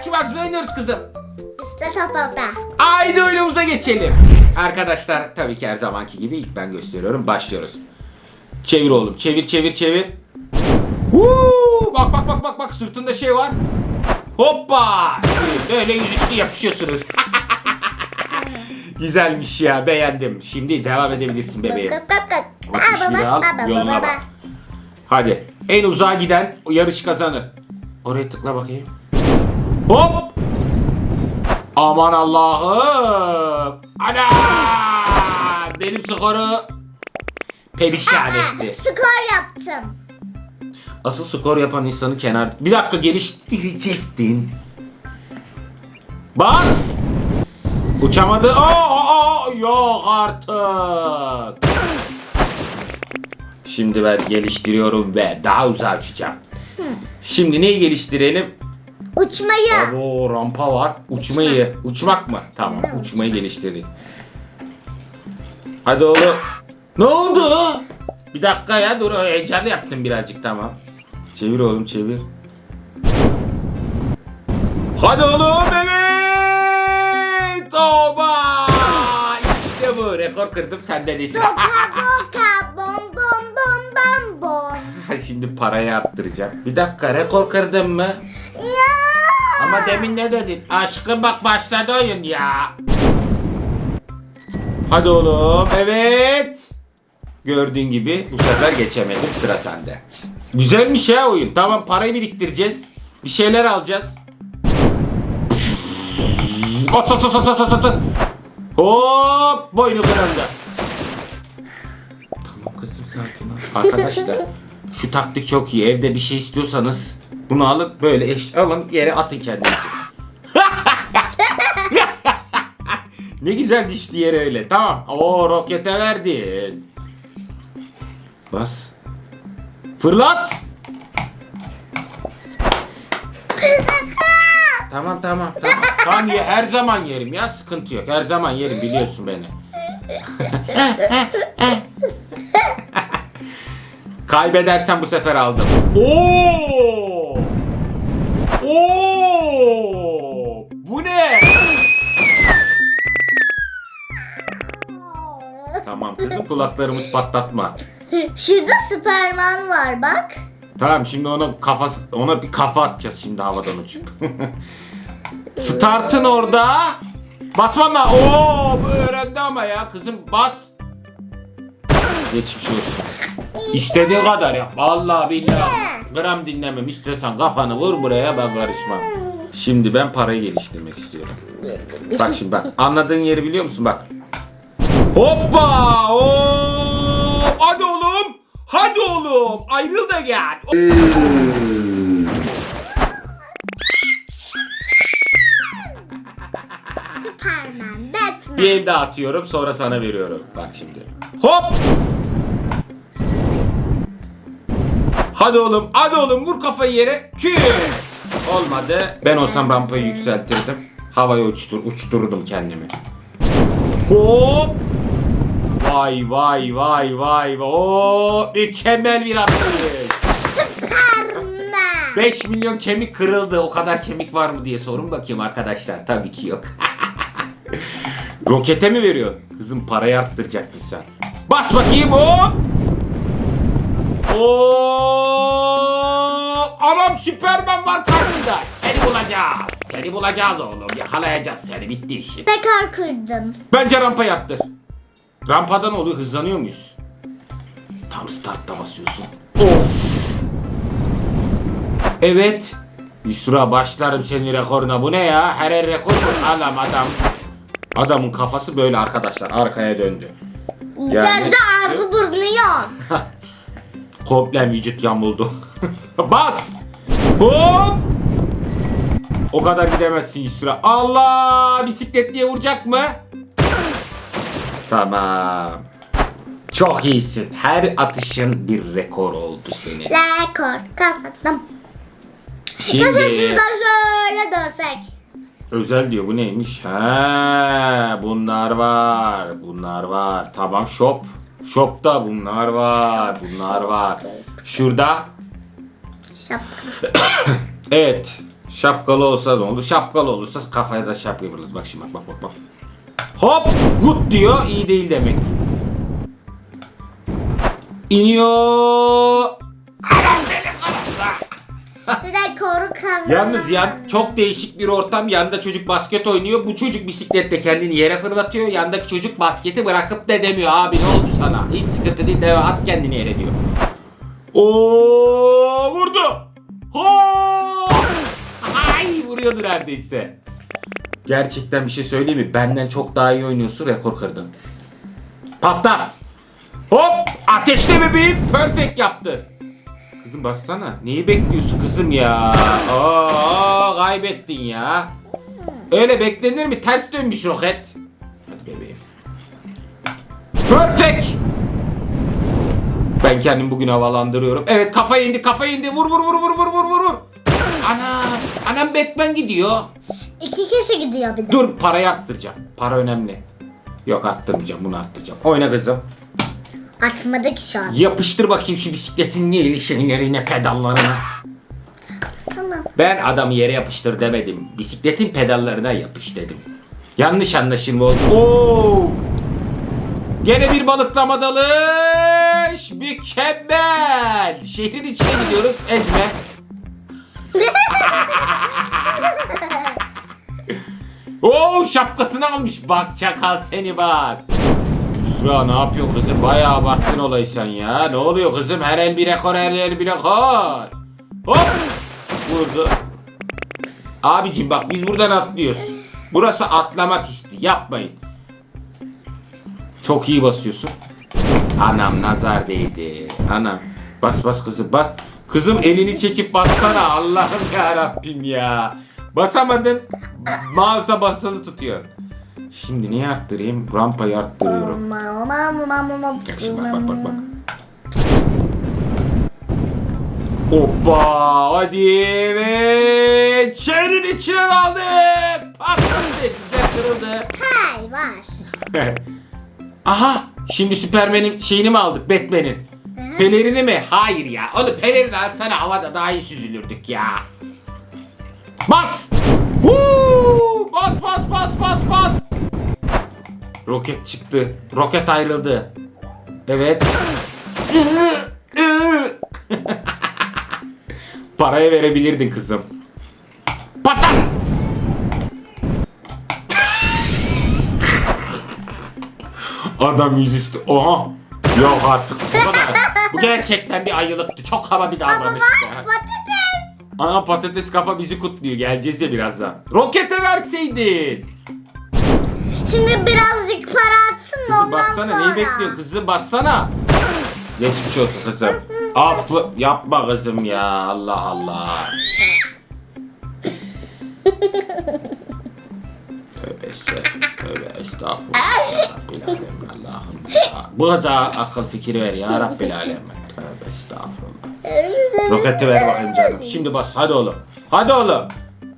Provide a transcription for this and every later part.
açmaz oynuyoruz kızım. İşte topalda. Haydi oyunumuza geçelim. Arkadaşlar tabii ki her zamanki gibi ilk ben gösteriyorum. Başlıyoruz. Çevir oğlum. Çevir çevir çevir. Woo! Bak bak bak bak bak sırtında şey var. Hoppa! Böyle yüzüstü yapışıyorsunuz. Güzelmiş ya beğendim. Şimdi devam edebilirsin bebeğim. Bak işini baba, al, baba, yoluna baba. bak. Hadi. En uzağa giden yarış kazanır. Oraya tıkla bakayım. Hop! Aman Allah'ım! Ana! Benim skoru perişan etti. Skor yaptım. Asıl skor yapan insanı kenar... Bir dakika geliştirecektin. Bas! Uçamadı. Aa, aa, yok artık. Şimdi ben geliştiriyorum ve daha uzağa uçacağım. Şimdi neyi geliştirelim? Uçmayı. Oo rampa var. Uçmayı. Uçmak mı? Tamam. Uçmayı geliştirdik. Hadi oğlum. Ne oldu? Bir dakika ya dur heyecanlı yaptım birazcık tamam. Çevir oğlum çevir. Hadi oğlum evet. Oba. İşte bu rekor kırdım sende değilsin. Boka boka bom bom bom bom bom. Şimdi parayı arttıracağım. Bir dakika rekor kırdım mı? Ama demin ne dedin? Aşkım bak başladı oyun ya. Hadi oğlum. Evet. Gördüğün gibi bu sefer geçemedim. Sıra sende. Güzelmiş ya oyun. Tamam parayı biriktireceğiz. Bir şeyler alacağız. At at at at at at at. Hop boynu kırıldı. Tamam kızım sakin ol. Arkadaşlar şu taktik çok iyi. Evde bir şey istiyorsanız bunu alıp böyle eş alın yere atın kendinizi. ne güzel dişli yere öyle. Tamam. Oo rokete verdin. Bas. Fırlat. tamam tamam tamam. Tamam ye, her zaman yerim ya sıkıntı yok. Her zaman yerim biliyorsun beni. Kaybedersen bu sefer aldım. Oo! Kızım kulaklarımız patlatma. Şurada Süperman var bak. Tamam şimdi ona kafası ona bir kafa atacağız şimdi havadan uçup. Startın orada. Basman da. Oo bu öğrendi ama ya kızım bas. Geçmiş olsun. İstediğin kadar yap. Vallahi billahi. Gram dinlemem. İstiyorsan kafanı vur buraya ben karışmam. Şimdi ben parayı geliştirmek istiyorum. Bak şimdi bak. Anladığın yeri biliyor musun bak. Hoppa! Hop! Hadi oğlum! Hadi oğlum! Ayrıl da gel. Batman. Bir el daha atıyorum sonra sana veriyorum. Bak şimdi. Hop! Hadi oğlum, hadi oğlum vur kafayı yere. Kü! Olmadı. Ben olsam rampayı yükseltirdim. Havaya uçtur, uçtururdum kendimi. Hop! Vay vay vay vay vay. Oo, mükemmel bir atlayış. Süperman. 5 milyon kemik kırıldı. O kadar kemik var mı diye sorun bakayım arkadaşlar. Tabii ki yok. Rokete mi veriyor? Kızım parayı arttıracaktın sen. Bas bakayım hop. Oo! Anam Süperman var karşıda. Seni bulacağız. Seni bulacağız oğlum. Yakalayacağız seni. Bitti işin. Tekrar kırdım. Bence rampa yaptır. Rampada ne oluyor? Hızlanıyor muyuz? Tam startta basıyorsun. Of. Evet. Yusra başlarım senin rekoruna. Bu ne ya? Her el rekor? Adam adam. Adamın kafası böyle arkadaşlar. Arkaya döndü. Yani- Gözü ağzı burnu yok. Komple vücut yamuldu. Bas. Hop. O kadar gidemezsin Yusra. Allah! Bisiklet diye vuracak mı? Tamam. Çok iyisin. Her atışın bir rekor oldu senin. Rekor kazandım. Şimdi Nasıl şöyle dönsek. özel diyor. Bu neymiş? Ha, bunlar var. Bunlar var. Tamam shop. Shop'ta bunlar var. Bunlar var. Şurada Şapka. Evet. Şapkalı olsa ne olur? Şapkalı olursa kafaya da şapka vurulur. Bak şimdi bak bak bak. Hop! Good diyor. iyi değil demek. İniyor. Rekoru kazandım. Yalnız yan çok değişik bir ortam. Yanında çocuk basket oynuyor. Bu çocuk bisiklette kendini yere fırlatıyor. Yandaki çocuk basketi bırakıp da demiyor. Abi ne oldu sana? Hiç sıkıntı değil. Deve at kendini yere diyor. Oo vurdu. Ho! Ay vuruyordu neredeyse. Gerçekten bir şey söyleyeyim mi? Benden çok daha iyi oynuyorsun. Rekor kırdın. Patlat. Hop! Ateşle bebeğim. Perfect yaptı. Kızım bassana. Neyi bekliyorsun kızım ya? Aa, kaybettin ya. Öyle beklenir mi? Ters dönmüş roket. Hadi bebeğim. Perfect. Ben kendimi bugün havalandırıyorum. Evet kafa indi kafa indi. Vur vur vur vur vur vur. vur. Ana, anam Batman gidiyor. İki kişi gidiyor bir de. Dur parayı arttıracağım. Para önemli. Yok arttırmayacağım bunu arttıracağım. Oyna kızım. Atmadı ki şu an. Yapıştır bakayım şu bisikletin niye şeylerine pedallarına. Tamam. Ben adamı yere yapıştır demedim. Bisikletin pedallarına yapış dedim. Yanlış anlaşılma oldu. Oo! Gene bir balıklama dalış. Mükemmel. Şehrin içine gidiyoruz. Ezme. Oo şapkasını almış. Bak çakal seni bak. Yusra ne yapıyorsun kızım? Bayağı abarttın olayı sen ya. Ne oluyor kızım? Her el bir rekor, her el bir rekor. Hop! Vurdu. Abicim bak biz buradan atlıyoruz. Burası atlama pisti. Yapmayın. Çok iyi basıyorsun. Anam nazar değdi. Anam. Bas bas kızım bas. Kızım elini çekip bassana. Allah'ım ya Rabbim ya. Basamadın. Mouse'a basılı tutuyor. Şimdi niye arttırayım? Rampayı arttırıyorum. Bak şimdi bak bak bak bak. Hoppa hadi ve şehrin içine daldı. Patladı dizler kırıldı. Hay var. Aha şimdi Süpermen'in şeyini mi aldık Batman'in? Pelerini mi? Hayır ya. Oğlum pelerini alsana havada daha iyi süzülürdük ya. Bas! Woo! Bas bas bas bas bas! Roket çıktı. Roket ayrıldı. Evet. Paraya verebilirdin kızım. Patlat! Adam yüzüstü. Oha. Yok artık bu kadar. Bu gerçekten bir ayılıktı. Çok hava bir davranıştı. Patates. Ana patates kafa bizi kutluyor. Geleceğiz ya birazdan. Rokete verseydin. Şimdi birazcık para atsın da Kızım ondan bassana sonra. neyi bekliyorsun kızım bassana. Geçmiş olsun kızım. Affı yapma kızım ya Allah Allah. Tövbe estağfurullah. Tövbe estağfurullah. Ya Rabbil alemin Allah'ım ya. Bu kadar akıl fikir ver ya Rabbil alemin. Tövbe estağfurullah. Roketi ver bakayım canım. Şimdi bas hadi oğlum. Hadi oğlum.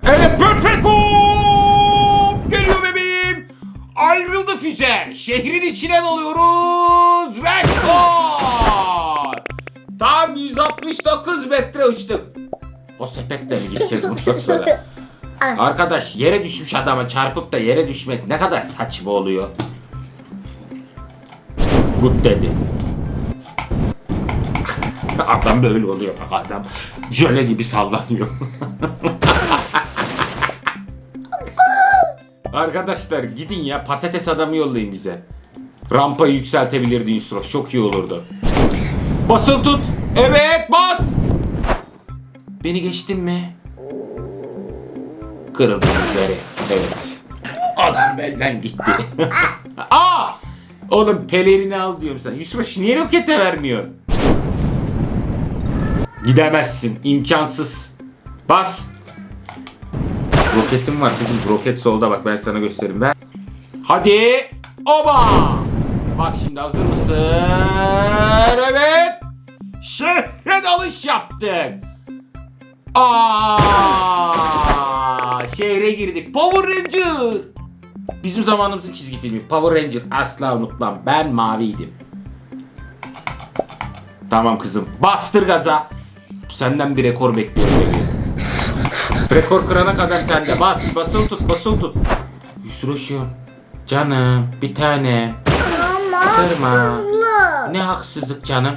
Evet perfect hop! Geliyor bebeğim. Ayrıldı füze. Şehrin içine dalıyoruz. Rekor. Tam 169 metre uçtuk. O sepetle mi gideceğiz bundan sonra? Arkadaş yere düşmüş adama çarpıp da yere düşmek ne kadar saçma oluyor. Good dedi. Adam böyle oluyor bak adam. Jöle gibi sallanıyor. Arkadaşlar gidin ya patates adamı yollayın bize. Rampayı yükseltebilirdin Yusuf. Çok iyi olurdu. Basıl tut. Evet bas. Beni geçtin mi? Kırıldı dizleri. Evet. Adam belden gitti. Aa! Oğlum pelerini al diyorum sana. Yusuf niye rokete vermiyor? Gidemezsin. imkansız. Bas. Roketim var kızım. Roket solda bak ben sana göstereyim. Ben. Hadi. Oba. Bak şimdi hazır mısın? Evet. Şehre dalış yaptın. Aa, şehre girdik. Power Ranger. Bizim zamanımızın çizgi filmi Power Ranger asla unutmam. Ben maviydim. Tamam kızım. Bastır gaza. Senden bir rekor bekliyorum. Rekor kırana kadar sende. Bas, basılı tut, basılı tut. Yusroş'um. Canım, bir tane. Ama Kırma. haksızlık. Ne haksızlık canım.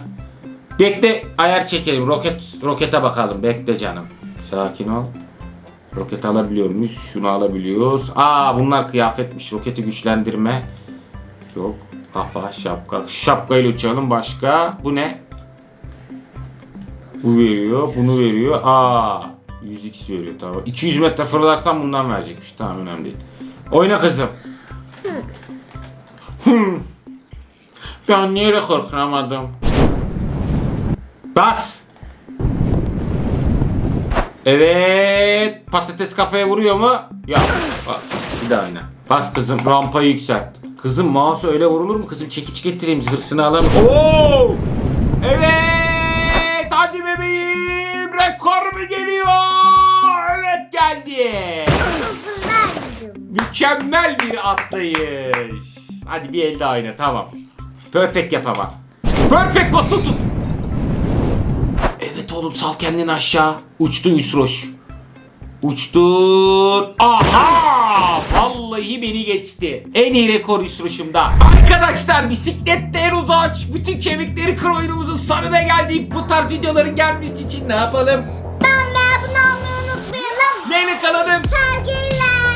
Bekle ayar çekelim. Roket rokete bakalım. Bekle canım. Sakin ol. Roket alabiliyor muyuz? Şunu alabiliyoruz. Aa bunlar kıyafetmiş. Roketi güçlendirme. Yok. Kafa, şapka. Şapkayla uçalım. Başka. Bu ne? Bu veriyor. Bunu veriyor. Aa 100x veriyor tamam. 200 metre fırlarsam bundan verecekmiş. Tamam önemli değil. Oyna kızım. Hmm. Ben niye rekor kıramadım? Bas. Evet. Patates kafaya vuruyor mu? Ya. Bas. Bir daha oyna. Bas kızım. Rampayı yükselt. Kızım mouse öyle vurulur mu? Kızım çekiç getireyim. Hırsını alalım. Oo! Evet. Mükemmel bir atlayış. Hadi bir elde oyna tamam. Perfect yap ama. Perfect basılı tut. Evet oğlum sal kendini aşağı. Uçtun Yusroş. Uçtun. Aha! Vallahi beni geçti. En iyi rekor Yusroş'umda. Arkadaşlar bisikletle en uzağa çık. Bütün kemikleri kır oyunumuzun sonuna geldik. Bu tarz videoların gelmesi için ne yapalım? Ben ve abone olmayı unutmayalım. Neyle kalalım? Sevgiler.